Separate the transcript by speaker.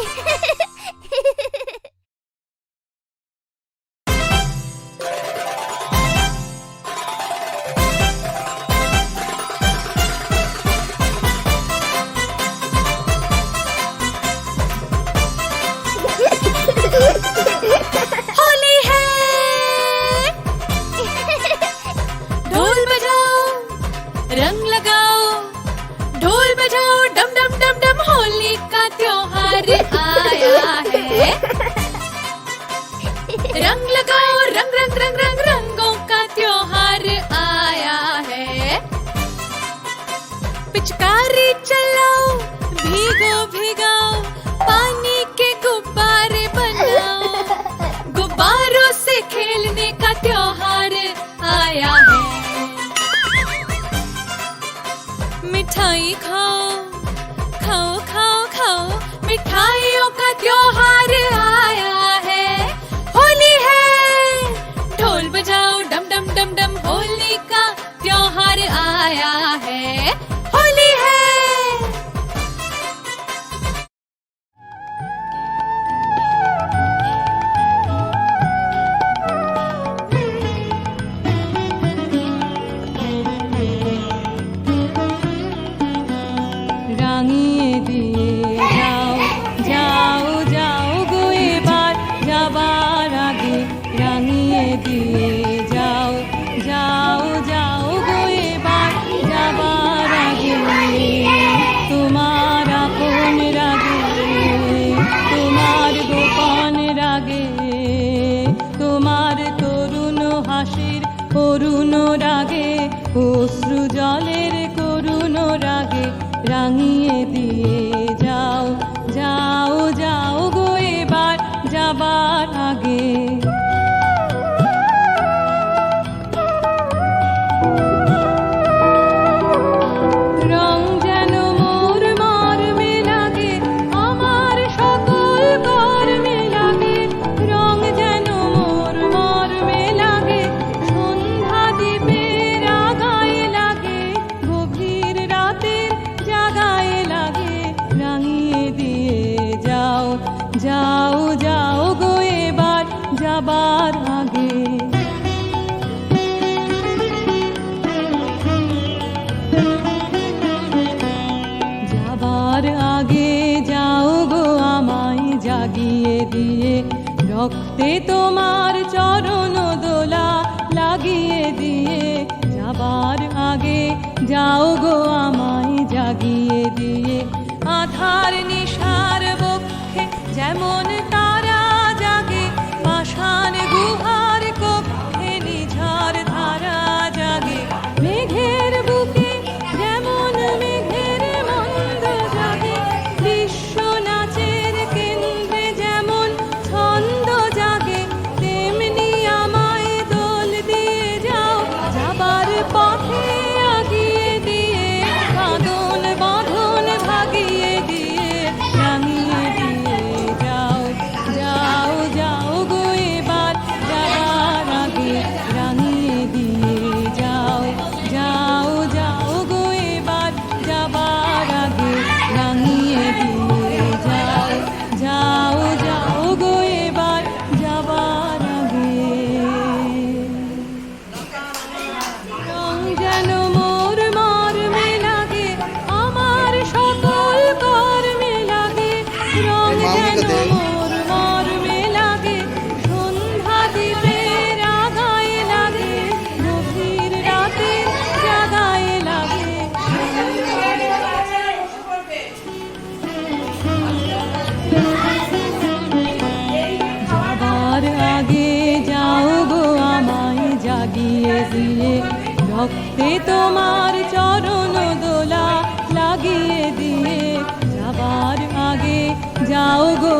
Speaker 1: Hehehehe खेलने का त्योहार आया है। मिठाई खाओ खाओ खाओ खाओ, मिठाइयों का त्योहार आया है। होली है, ढोल बजाओ, डम डम डम डम, होली का त्योहार आया
Speaker 2: আকাশের করুণ রাগে অশ্রু জলের করুণ রাগে রাঙিয়ে দিয়ে রক্তে তোমার চরণ দোলা লাগিয়ে দিয়ে যাবার আগে যাও গো আমায় জাগিয়ে দিয়ে। আধার নিশার বক্ষে যেমন তা লাগিয়ে রক্তে তোমার চরণ দোলা লাগিয়ে দিয়ে যাবার আগে যাও গো